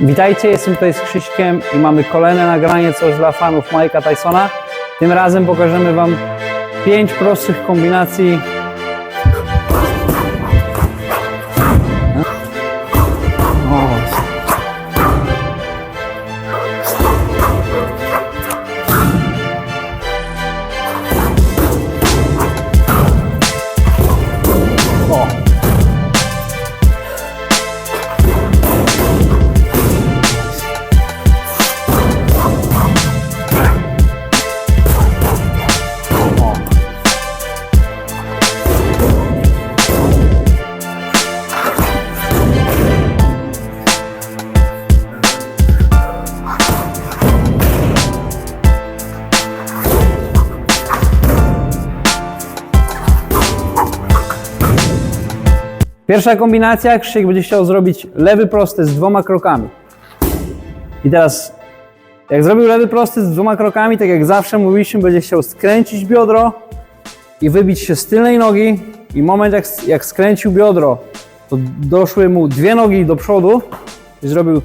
Witajcie, jestem tutaj z Krzyśkiem i mamy kolejne nagranie coś dla fanów Mike'a Tysona. Tym razem pokażemy Wam pięć prostych kombinacji. Pierwsza kombinacja, Krzysiek będzie chciał zrobić lewy prosty z dwoma krokami. I teraz, jak zrobił lewy prosty z dwoma krokami, tak jak zawsze mówiliśmy, będzie chciał skręcić biodro i wybić się z tylnej nogi. I moment, jak, jak skręcił biodro, to doszły mu dwie nogi do przodu i zrobił,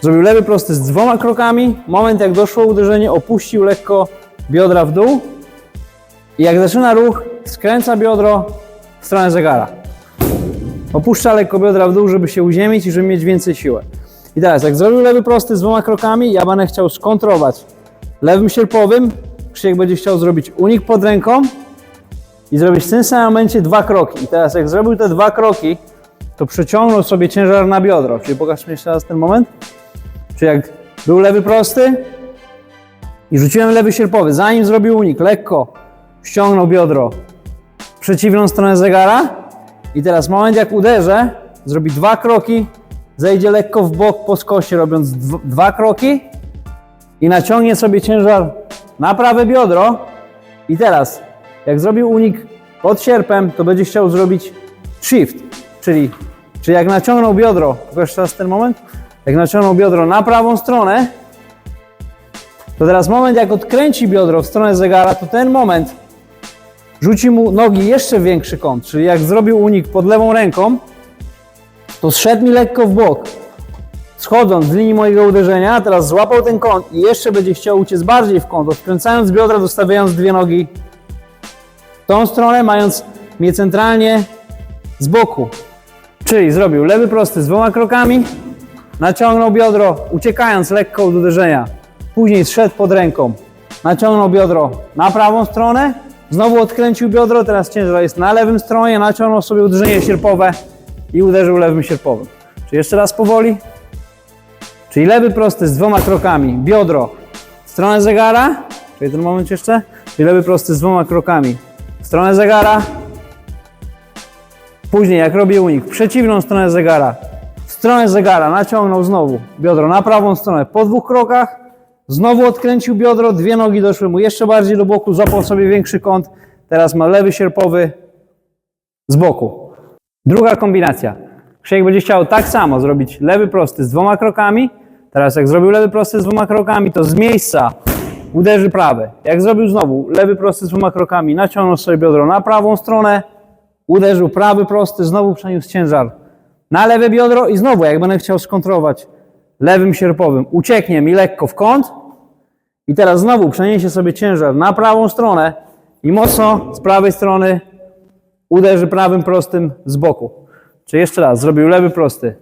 zrobił lewy prosty z dwoma krokami. Moment, jak doszło uderzenie, opuścił lekko biodra w dół. I jak zaczyna ruch, skręca biodro w stronę zegara. Opuszcza lekko biodra w dół, żeby się uziemić i żeby mieć więcej siły. I teraz, jak zrobił lewy prosty z dwoma krokami, ja będę chciał skontrować lewym sierpowym. Krzysiek będzie chciał zrobić unik pod ręką i zrobić w tym samym momencie dwa kroki. I teraz, jak zrobił te dwa kroki, to przeciągnął sobie ciężar na biodro. Czyli pokaż mi jeszcze raz ten moment. Czyli jak był lewy prosty i rzuciłem lewy sierpowy, zanim zrobił unik, lekko ściągnął biodro w przeciwną stronę zegara, i teraz moment jak uderzę, zrobi dwa kroki, zejdzie lekko w bok po skosie, robiąc dw- dwa kroki i naciągnie sobie ciężar na prawe biodro. I teraz, jak zrobił unik pod sierpem, to będzie chciał zrobić shift, czyli, czyli jak naciągnął biodro, pokaż teraz ten moment, jak naciągnął biodro na prawą stronę, to teraz moment jak odkręci biodro w stronę zegara, to ten moment rzuci mu nogi jeszcze większy kąt, czyli jak zrobił unik pod lewą ręką, to zszedł mi lekko w bok, schodząc z linii mojego uderzenia, teraz złapał ten kąt i jeszcze będzie chciał uciec bardziej w kąt, odkręcając biodra, dostawiając dwie nogi w tą stronę, mając mnie centralnie z boku. Czyli zrobił lewy prosty z dwoma krokami, naciągnął biodro, uciekając lekko od uderzenia. Później zszedł pod ręką, naciągnął biodro na prawą stronę, znowu odkręcił biodro, teraz ciężar jest na lewym stronie, naciągnął sobie uderzenie sierpowe i uderzył lewym sierpowym. Czyli jeszcze raz powoli. Czyli lewy prosty z dwoma krokami, biodro w stronę zegara, czyli ten moment jeszcze, czyli lewy prosty z dwoma krokami w stronę zegara, Później, jak robię unik, w przeciwną stronę zegara, w stronę zegara naciągnął znowu. Biodro na prawą stronę po dwóch krokach, znowu odkręcił biodro, dwie nogi doszły mu jeszcze bardziej do boku, złapał sobie większy kąt, teraz ma lewy sierpowy z boku. Druga kombinacja. Krzysiek będzie chciał tak samo zrobić lewy prosty z dwoma krokami, teraz jak zrobił lewy prosty z dwoma krokami, to z miejsca uderzy prawy. Jak zrobił znowu lewy prosty z dwoma krokami, naciągnął sobie biodro na prawą stronę, uderzył prawy prosty, znowu przeniósł ciężar na lewe biodro i znowu, jak będę chciał skontrować lewym sierpowym, ucieknie mi lekko w kąt i teraz znowu przeniesie sobie ciężar na prawą stronę i mocno z prawej strony uderzy prawym prostym z boku. Czy jeszcze raz, zrobił lewy prosty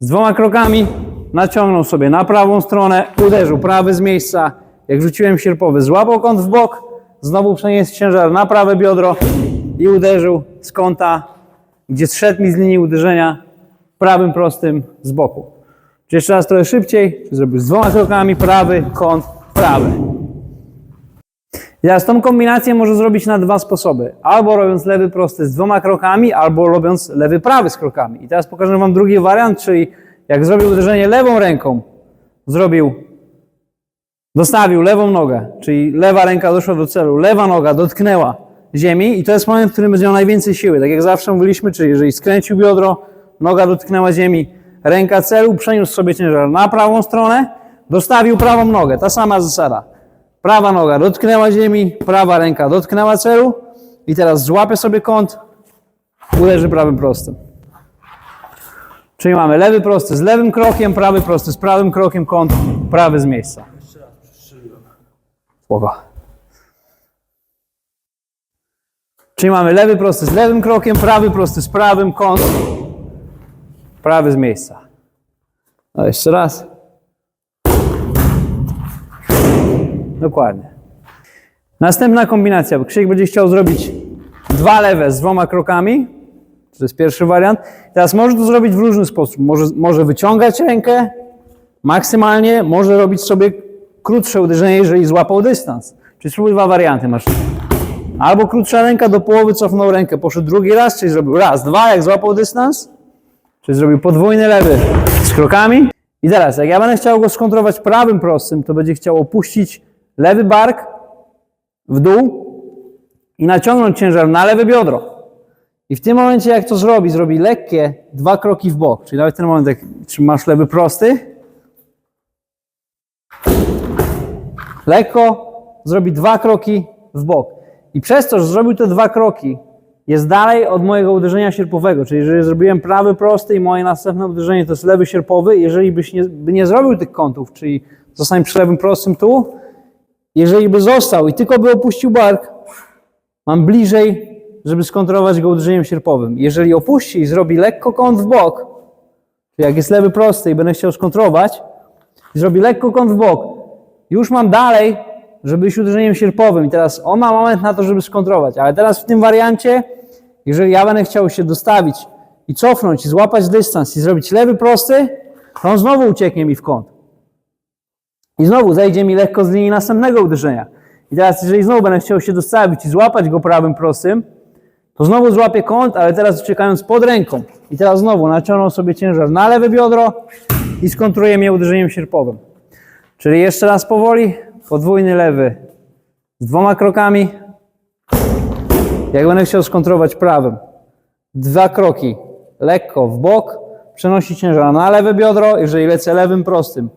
z dwoma krokami, naciągnął sobie na prawą stronę, uderzył prawy z miejsca, jak rzuciłem sierpowy, złapał kąt w bok, znowu przeniósł ciężar na prawe biodro i uderzył z kąta, gdzie zszedł mi z linii uderzenia prawym prostym z boku. Czy jeszcze raz trochę szybciej, czy zrobił z dwoma krokami, prawy, kąt, prawy. I teraz tą kombinację może zrobić na dwa sposoby. Albo robiąc lewy prosty z dwoma krokami, albo robiąc lewy prawy z krokami. I teraz pokażę Wam drugi wariant, czyli jak zrobił uderzenie lewą ręką, zrobił, dostawił lewą nogę, czyli lewa ręka doszła do celu, lewa noga dotknęła ziemi i to jest moment, w którym będzie miał najwięcej siły. Tak jak zawsze mówiliśmy, czyli jeżeli skręcił biodro, noga dotknęła ziemi, ręka celu, przeniósł sobie ciężar na prawą stronę, dostawił prawą nogę, ta sama zasada. Prawa noga dotknęła ziemi, prawa ręka dotknęła celu i teraz złapie sobie kąt, uderzy prawym prostym. Czyli mamy lewy prosty z lewym krokiem, prawy prosty z prawym krokiem, kąt prawy z miejsca. Spoko. Czyli mamy lewy prosty z lewym krokiem, prawy prosty z prawym, kąt prawy z miejsca. No jeszcze raz. Dokładnie. Następna kombinacja. Krzysiek będzie chciał zrobić dwa lewe z dwoma krokami. To jest pierwszy wariant. Teraz może to zrobić w różny sposób. Może, może wyciągać rękę maksymalnie, może robić sobie krótsze uderzenie, jeżeli złapał dystans. Czyli spróbuj dwa warianty masz. Albo krótsza ręka do połowy, cofnął rękę, poszedł drugi raz, czyli zrobił raz, dwa, jak złapał dystans, czyli zrobił podwójny lewy z krokami. I teraz, jak ja będę chciał go skontrować prawym prostym, to będzie chciał opuścić lewy bark w dół i naciągnąć ciężar na lewe biodro. I w tym momencie, jak to zrobi, zrobi lekkie dwa kroki w bok. Czyli nawet ten moment, jak trzymasz lewy prosty, lekko zrobi dwa kroki w bok. I przez to, że zrobił te dwa kroki, jest dalej od mojego uderzenia sierpowego. Czyli jeżeli zrobiłem prawy prosty i moje następne uderzenie to jest lewy sierpowy, jeżeli byś nie, by nie zrobił tych kątów, czyli zostań przy lewym prostym tu, jeżeli by został i tylko by opuścił bark, mam bliżej, żeby skontrolować go uderzeniem sierpowym. Jeżeli opuści i zrobi lekko kąt w bok, czyli jak jest lewy prosty i będę chciał skontrolować, i zrobi lekko kąt w bok, już mam dalej, żeby iść uderzeniem sierpowym. I teraz on ma moment na to, żeby skontrolować. Ale teraz w tym wariancie, jeżeli ja będę chciał się dostawić i cofnąć, i złapać dystans, i zrobić lewy prosty, to on znowu ucieknie mi w kąt. I znowu zejdzie mi lekko z linii następnego uderzenia. I teraz, jeżeli znowu będę chciał się dostawić i złapać go prawym prostym, to znowu złapię kąt, ale teraz uciekając pod ręką. I teraz znowu naciągnął sobie ciężar na lewe biodro i skontruję mnie uderzeniem sierpowym. Czyli jeszcze raz powoli, podwójny lewy z dwoma krokami. Jak będę chciał skontrować prawym, dwa kroki lekko w bok, przenosi ciężar na lewe biodro, jeżeli lecę lewym prostym,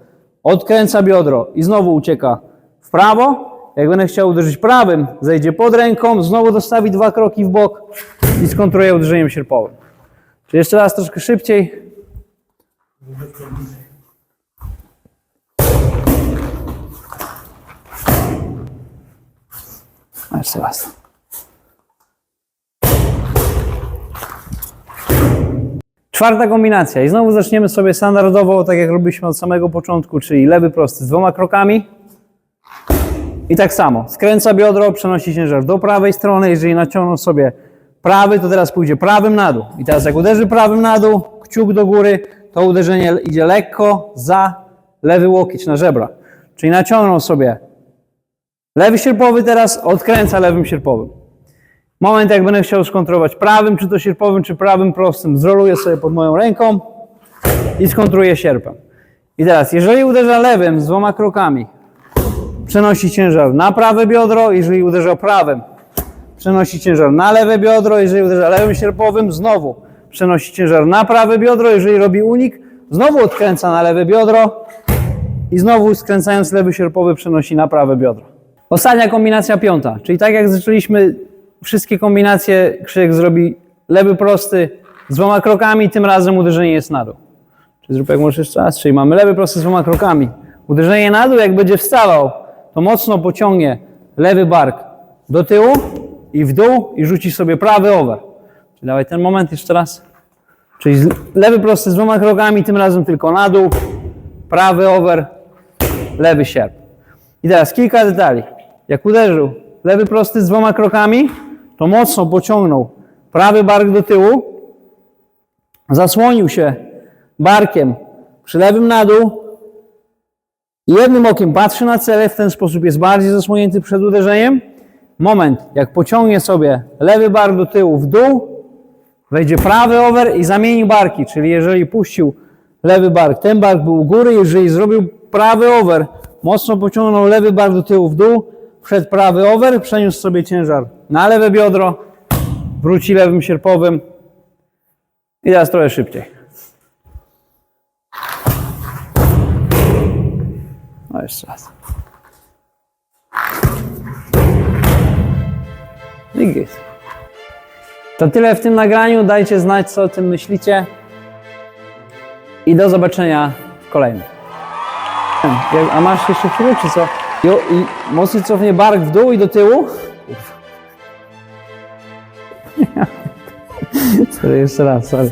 odkręca biodro i znowu ucieka w prawo. Jak będę chciał uderzyć prawym, zejdzie pod ręką, znowu dostawi dwa kroki w bok i skontruje uderzeniem sierpowym. Czyli jeszcze raz troszkę szybciej. Jeszcze raz. Czwarta kombinacja. I znowu zaczniemy sobie standardowo, tak jak robiliśmy od samego początku, czyli lewy prosty z dwoma krokami. I tak samo. Skręca biodro, przenosi ciężar do prawej strony. Jeżeli naciągną sobie prawy, to teraz pójdzie prawym na dół. I teraz jak uderzy prawym na dół, kciuk do góry, to uderzenie idzie lekko za lewy łokieć na żebra. Czyli naciągną sobie Lewy sierpowy teraz odkręca lewym sierpowym. Moment, jak będę chciał skontrować prawym, czy to sierpowym, czy prawym prostym, zroluję sobie pod moją ręką i skontruję sierpem. I teraz, jeżeli uderza lewym z dwoma krokami, przenosi ciężar na prawe biodro, jeżeli uderza prawym, przenosi ciężar na lewe biodro, jeżeli uderza lewym sierpowym, znowu przenosi ciężar na prawe biodro, jeżeli robi unik, znowu odkręca na lewe biodro i znowu skręcając lewy sierpowy przenosi na prawe biodro. Ostatnia kombinacja piąta, czyli tak jak zaczęliśmy wszystkie kombinacje, Krzysiek zrobi lewy prosty z dwoma krokami, tym razem uderzenie jest na dół. Czyli zrób jak możesz jeszcze raz, czyli mamy lewy prosty z dwoma krokami. Uderzenie na dół, jak będzie wstawał, to mocno pociągnie lewy bark do tyłu i w dół i rzuci sobie prawy over. Czyli dawaj ten moment jeszcze raz. Czyli lewy prosty z dwoma krokami, tym razem tylko na dół, prawy over, lewy sierp. I teraz kilka detali. Jak uderzył lewy prosty z dwoma krokami, to mocno pociągnął prawy bark do tyłu, zasłonił się barkiem przy lewym na dół jednym okiem patrzy na cele, w ten sposób jest bardziej zasłonięty przed uderzeniem. Moment, jak pociągnie sobie lewy bark do tyłu w dół, wejdzie prawy over i zamieni barki, czyli jeżeli puścił lewy bark, ten bark był u góry, jeżeli zrobił prawy over, mocno pociągnął lewy bark do tyłu w dół, wszedł prawy over, przeniósł sobie ciężar na lewe biodro, wróci lewym sierpowym i teraz trochę szybciej. No jeszcze raz. I. To tyle w tym nagraniu. Dajcie znać, co o tym myślicie. i do zobaczenia w kolejnym. A masz jeszcze chwilę, czy co? Jo, I mocniej cofnie bark w dół i do tyłu. Sorry, jeszcze raz, sorry.